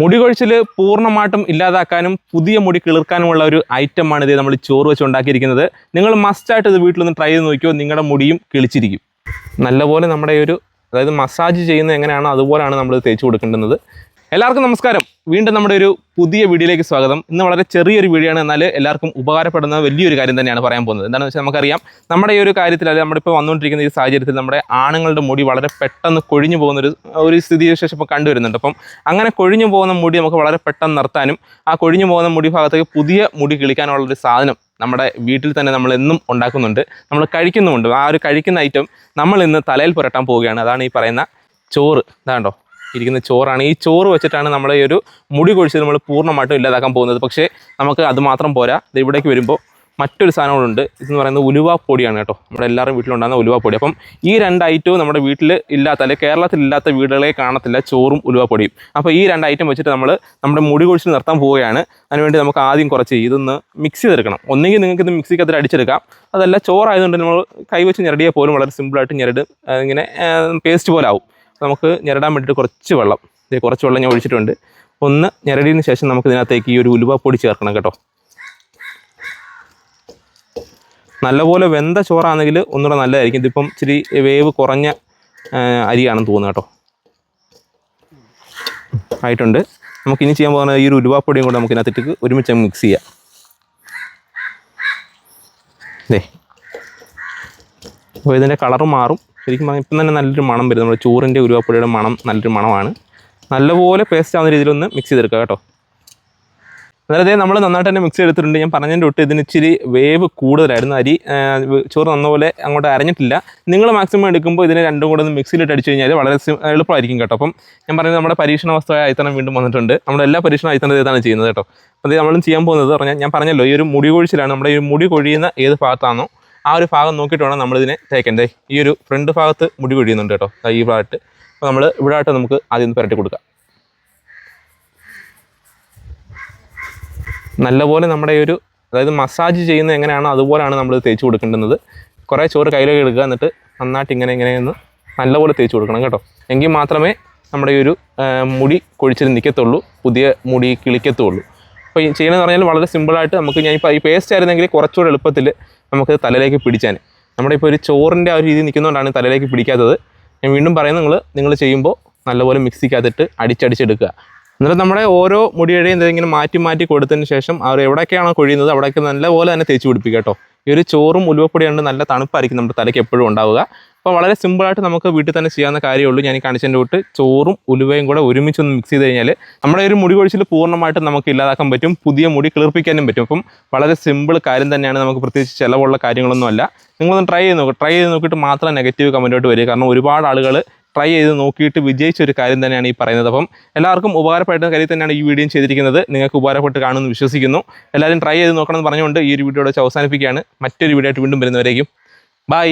മുടി കൊഴിച്ചിൽ പൂർണമായിട്ടും ഇല്ലാതാക്കാനും പുതിയ മുടി കിളിർക്കാനുമുള്ള ഒരു ഐറ്റം ആണ് ഇത് നമ്മൾ ചോറ് വെച്ച് ഉണ്ടാക്കിയിരിക്കുന്നത്. നിങ്ങൾ മസ്റ്റായിട്ട് ഇത് വീട്ടിലൊന്ന് ട്രൈ ചെയ്ത് നോക്കിയോ? നിങ്ങളുടെ മുടിയും കിളിച്ചിരിക്കും. നല്ലപോലെ നമ്മുടെ ഒരു അതായത് മസാജ് ചെയ്യുന്നത് എങ്ങനെയാണോ അതുപോലെയാണ് നമ്മൾ തേച്ച് കൊടുക്കേണ്ടുന്നത്. എല്ലാവർക്കും നമസ്കാരം. വീണ്ടും നമ്മുടെ ഒരു പുതിയ വീഡിയോയിലേക്ക് സ്വാഗതം. ഇന്ന് വളരെ ചെറിയൊരു വീഡിയോ ആണ്. എന്നാൽ എല്ലാവർക്കും ഉപകാരപ്പെടുന്ന വലിയൊരു കാര്യം തന്നെയാണ് പറയാൻ പോകുന്നത്. എന്താണെന്ന് വെച്ചാൽ നമുക്കറിയാം നമ്മുടെ ഈ ഒരു കാര്യത്തിൽ അല്ലെങ്കിൽ നമ്മുടെ ഇപ്പോൾ വന്നുകൊണ്ടിരിക്കുന്ന ഈ സാഹചര്യത്തിൽ നമ്മുടെ ആണുങ്ങളുടെ മുടി വളരെ പെട്ടെന്ന് കൊഴിഞ്ഞു പോകുന്ന ഒരു ഒരു സ്ഥിതിവിശേഷം ഇപ്പോൾ കണ്ടുവരുന്നുണ്ട്. അപ്പം അങ്ങനെ കൊഴിഞ്ഞു പോകുന്ന മുടി നമുക്ക് വളരെ പെട്ടെന്ന് നിർത്താനും ആ കൊഴിഞ്ഞു പോകുന്ന മുടി ഭാഗത്തേക്ക് പുതിയ മുടി കിളിക്കാനുള്ള ഒരു സാധനം നമ്മുടെ വീട്ടിൽ തന്നെ നമ്മൾ എന്നും ഉണ്ടാക്കുന്നുണ്ട്. നമ്മൾ കഴിക്കുന്നുമുണ്ട്. ആ ഒരു കഴിക്കുന്ന ഐറ്റം നമ്മൾ ഇന്ന് തലയിൽ പുരട്ടാൻ പോവുകയാണ്. അതാണ് ഈ പറയുന്ന ചോറ്. ഇതാണ്ടോ? ഇരിക്കുന്ന ചോറാണ്. ഈ ചോറ് വെച്ചിട്ടാണ് നമ്മൾ ഈ ഒരു മുടി കൊഴിച്ച് നമ്മൾ പൂർണമായിട്ടും ഇല്ലാതാക്കാൻ പോകുന്നത്. പക്ഷേ നമുക്ക് അത് മാത്രം പോരാ. ഇത് ഇവിടേക്ക് വരുമ്പോൾ മറ്റൊരു സാധനങ്ങളുണ്ട് ഇതെന്ന് പറയുന്നത് ഉലുവാപ്പൊടിയാണ് കേട്ടോ. നമ്മുടെ എല്ലാവരും വീട്ടിലുണ്ടാകുന്ന ഉലുവാപ്പൊടി അപ്പം ഈ രണ്ട് ഐറ്റവും നമ്മുടെ വീട്ടിൽ ഇല്ലാത്ത അല്ലെങ്കിൽ കേരളത്തിൽ ഇല്ലാത്ത വീടുകളെ കാണത്തില്ല ചോറും ഉലുവാപ്പൊടിയും അപ്പോൾ ഈ രണ്ട് ഐറ്റം വെച്ചിട്ട് നമ്മൾ നമ്മുടെ മുടി കൊഴിച്ചിൽ നിർത്താൻ പോവുകയാണ്. അതിനുവേണ്ടി നമുക്ക് ആദ്യം കുറച്ച് ഇതൊന്ന് മിക്സ് ചെയ്തെടുക്കണം. ഒന്നെങ്കിൽ നിങ്ങൾക്ക് ഇത് മിക്സിക്കകത്തിൽ അടിച്ചെടുക്കാം. അതല്ല ചോറായതുകൊണ്ട് നമ്മൾ കൈവച്ച് ഞെരടിയാൽ പോലും വളരെ സിമ്പിളായിട്ട് ഞെരട് ഇങ്ങനെ പേസ്റ്റ് പോലെ ആവും. നമുക്ക് ഞെരടാൻ വേണ്ടിയിട്ട് കുറച്ച് വെള്ളം. ഇതേ കുറച്ച് വെള്ളം ഞാൻ ഒഴിച്ചിട്ടുണ്ട്. ഒന്ന് ഞെരടിയതിന് ശേഷം നമുക്ക് ഇതിനകത്തേക്ക് ഈ ഒരു ഉലുവാപ്പൊടി ചേർക്കണം കേട്ടോ. നല്ലപോലെ വെന്ത ചോറാണെങ്കിൽ ഒന്നുകൂടെ നല്ലതായിരിക്കും. ഇതിപ്പം ഇച്ചിരി വേവ് കുറഞ്ഞ അരിയാണെന്ന് തോന്നുന്നു കേട്ടോ. ആയിട്ടുണ്ട്. നമുക്ക് ഇനി ചെയ്യാൻ പോകുന്ന ഈ ഒരു ഉലുവാപ്പൊടിയും കൂടെ നമുക്ക് ഇതിനകത്തിട്ട് ഒരുമിച്ച് മിക്സ് ചെയ്യാം. ദേ. അപ്പോൾ ഇതിന്റെ കളറ് മാറും. ശരിക്കും പറഞ്ഞാൽ ഇപ്പം തന്നെ നല്ലൊരു മണം വരും. നമ്മുടെ ചോറിന്റെ ഉരുവാപ്പൊടിയുടെ മണം നല്ലൊരു മണമാണ്. നല്ലപോലെ പേസ്റ്റ് ആവുന്ന രീതിയിലൊന്ന് മിക്സ് ചെയ്തെടുക്കുക കേട്ടോ. അതായത് നമ്മൾ നന്നായിട്ട് തന്നെ മിക്സ് ചെയ്തിട്ടുണ്ട് ഞാൻ പറഞ്ഞതിന്റെ തൊട്ട് ഇതിന് ഇച്ചിരി വേവ് കൂടുതലായിരുന്നു. അരി ചോറ് നന്നപോലെ അങ്ങോട്ട് അരഞ്ഞിട്ടില്ല. നിങ്ങൾ മാക്സിമം എടുക്കുമ്പോൾ ഇതിനെ രണ്ടും കൂടെ ഒന്ന് മിക്സിയിലിട്ട് അടിച്ചു കഴിഞ്ഞാൽ വളരെ എളുപ്പമായിരിക്കും കേട്ടോ. അപ്പം ഞാൻ പറയുന്നത് നമ്മുടെ പരീക്ഷണ വസ്തുവായ അയത്തണം വീണ്ടും വന്നിട്ടുണ്ട്. നമ്മുടെ എല്ലാ പരീക്ഷണ അയത്തണം ഇതാണ് ചെയ്യുന്നത് കേട്ടോ. അത് നമ്മളും ചെയ്യാൻ പോകുന്നത് പറഞ്ഞാൽ ഞാൻ പറഞ്ഞല്ലോ ഈ ഒരു മുടി കൊഴിച്ചിലാണ്. നമ്മുടെ ഈ മുടി കൊഴിയുന്ന ഏത് ഭാഗത്താണോ ആ ഒരു ഭാഗം നോക്കിയിട്ട് വേണം നമ്മളിതിനെ തേക്കേണ്ടത് ഈ ഒരു ഫ്രണ്ട് ഭാഗത്ത് മുടി കൊഴിയുന്നുണ്ട് കേട്ടോ. ദാ ഈ ഭാഗത്ത്. അപ്പോൾ നമ്മൾ ഇവിടെ ആയിട്ട് നമുക്ക് ആദ്യം ഒന്ന് പുരട്ടി കൊടുക്കാം. നല്ലപോലെ നമ്മുടെ ഈ ഒരു അതായത് മസാജ് ചെയ്യുന്ന എങ്ങനെയാണോ അതുപോലെയാണ് നമ്മൾ തേച്ച് കൊടുക്കേണ്ടുന്നത്. കുറേ ചോറ് കയ്യിലേക്ക് എടുക്കുക എന്നിട്ട് നന്നായിട്ട് ഇങ്ങനെ ഇങ്ങനെ ഒന്ന് നല്ലപോലെ തേച്ച് കൊടുക്കണം കേട്ടോ. എങ്കിൽ മാത്രമേ നമ്മുടെ ഈ ഒരു മുടി കൊഴിച്ചിൽ നിൽക്കത്തുള്ളൂ പുതിയ മുടി കിളിക്കത്തുള്ളൂ. അപ്പോൾ ചെയ്യണമെന്ന് പറഞ്ഞാൽ വളരെ സിമ്പിളായിട്ട് നമുക്ക് ഞാൻ ഇപ്പോൾ ഈ പേസ്റ്റ് ആയിരുന്നെങ്കിൽ കുറച്ചുകൂടെ എളുപ്പത്തിൽ നമുക്ക് തലയിലേക്ക് പിടിച്ചാൽ നമ്മുടെ ഇപ്പോൾ ഒരു ചോറിന്റെ ആ ഒരു രീതി നിൽക്കുന്നതുകൊണ്ടാണ് തലയിലേക്ക് പിടിക്കാത്തത്. ഞാൻ വീണ്ടും പറയുന്നത് നിങ്ങൾ നിങ്ങൾ ചെയ്യുമ്പോൾ നല്ലപോലെ മിക്സിക്കകത്തിട്ട് അടിച്ചടിച്ചെടുക്കുക. എന്നിട്ട് നമ്മുടെ ഓരോ മുടിയുടെയും ഇങ്ങനെ മാറ്റി മാറ്റി കൊടുത്തതിന് ശേഷം അവർ എവിടെയൊക്കെയാണോ കൊഴിയുന്നത് അവിടെയൊക്കെ നല്ലപോലെ തന്നെ തേച്ച് പിടിപ്പിക്കുക കേട്ടോ. ഈ ഒരു ചോറും ഉലുവപ്പൊടിയുണ്ട് നല്ല തണുപ്പായിരിക്കും നമ്മുടെ തലയ്ക്ക് എപ്പോഴും ഉണ്ടാവുക. അപ്പോൾ വളരെ സിമ്പിളായിട്ട് നമുക്ക് വീട്ടിൽ തന്നെ ചെയ്യാവുന്ന കാര്യമുള്ളൂ. ഞാൻ ഈ കാണിച്ചതിന്റെ തൊട്ട് ചോറും ഉലുവയും കൂടെ ഒരുമിച്ച് ഒന്ന് മിക്സ് ചെയ്ത് കഴിഞ്ഞാൽ നമ്മുടെ ഒരു മുടി കൊഴിച്ചിൽ പൂർണമായിട്ടും നമുക്ക് ഇല്ലാതാക്കാൻ പറ്റും. പുതിയ മുടി കിളിർപ്പിക്കാനും പറ്റും. അപ്പം വളരെ സിമ്പിൾ കാര്യം തന്നെയാണ് നമുക്ക് പ്രത്യേകിച്ച് ചിലവുള്ള കാര്യങ്ങളൊന്നുമല്ല നിങ്ങളൊന്ന് ട്രൈ ചെയ്ത് നോക്കുക ട്രൈ ചെയ്ത് നോക്കിയിട്ട് മാത്രം നെഗറ്റീവ് കമന്റോട്ട് വരിക കാരണം ഒരുപാട് ആളുകൾ ട്രൈ ചെയ്ത് നോക്കിയിട്ട് വിജയിച്ച ഒരു കാര്യം തന്നെയാണ് ഈ പറയുന്നത്. അപ്പം എല്ലാവർക്കും ഉപകാരപ്പെട്ട കാര്യം തന്നെയാണ് ഈ വീഡിയോ ചെയ്തിരിക്കുന്നത്. നിങ്ങൾക്ക് ഉപകാരപ്പെട്ട് കാണുമെന്ന് വിശ്വസിക്കുന്നു. എല്ലാവരും ട്രൈ ചെയ്ത് നോക്കണമെന്ന് പറഞ്ഞുകൊണ്ട് ഈ ഒരു വീഡിയോ അവസാനിപ്പിക്കുകയാണ്. മറ്റൊരു വീഡിയോ ആയിട്ട് വീണ്ടും വരുന്നവരേക്കും. ബൈ